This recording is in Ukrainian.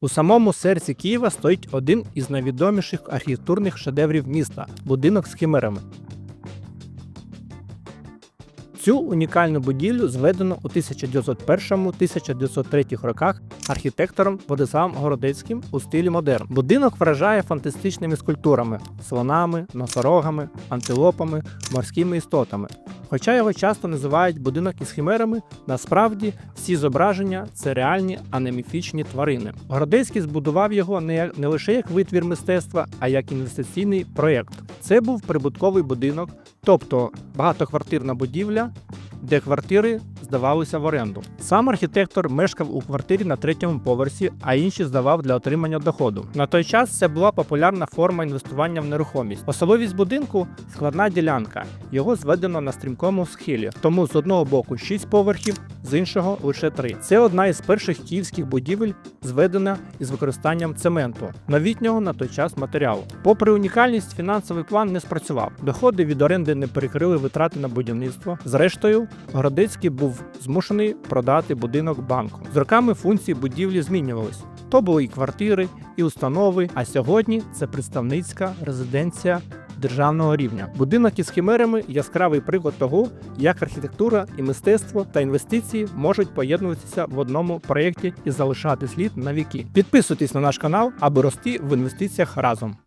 У самому серці Києва стоїть один із найвідоміших архітектурних шедеврів міста будинок з химерами. Цю унікальну будівлю зведено у 1901-1903 роках архітектором Владиславом Городецьким у стилі модерн. Будинок вражає фантастичними скульптурами, слонами, носорогами, антилопами, морськими істотами. Хоча його часто називають будинок із химерами, насправді всі зображення це реальні, а не міфічні тварини. Городецький збудував його не, не лише як витвір мистецтва, а як інвестиційний проєкт. Це був прибутковий будинок, тобто багатоквартирна будівля, де квартири здавалися в оренду. Сам архітектор мешкав у квартирі на третьому поверсі, а інші здавав для отримання доходу. На той час це була популярна форма інвестування в нерухомість. Особливість будинку складна ділянка. Його зведено на стрімкому схилі, тому з одного боку 6 поверхів, з іншого лише 3. Це одна із перших київських будівель, зведена із використанням цементу, новітнього на той час матеріалу. Попри унікальність, фінансовий план не спрацював. Доходи від оренди не перекрили витрати на будівництво. Зрештою, Городецький був змушений продати будинок банку. З роками функції будівлі змінювались. То були і квартири, і установи. А сьогодні це представницька резиденція державного рівня. Будинок із химерами яскравий приклад того, як архітектура і мистецтво та інвестиції можуть поєднуватися в одному проєкті і залишати слід на віки. Підписуйтесь на наш канал, аби рости в інвестиціях разом.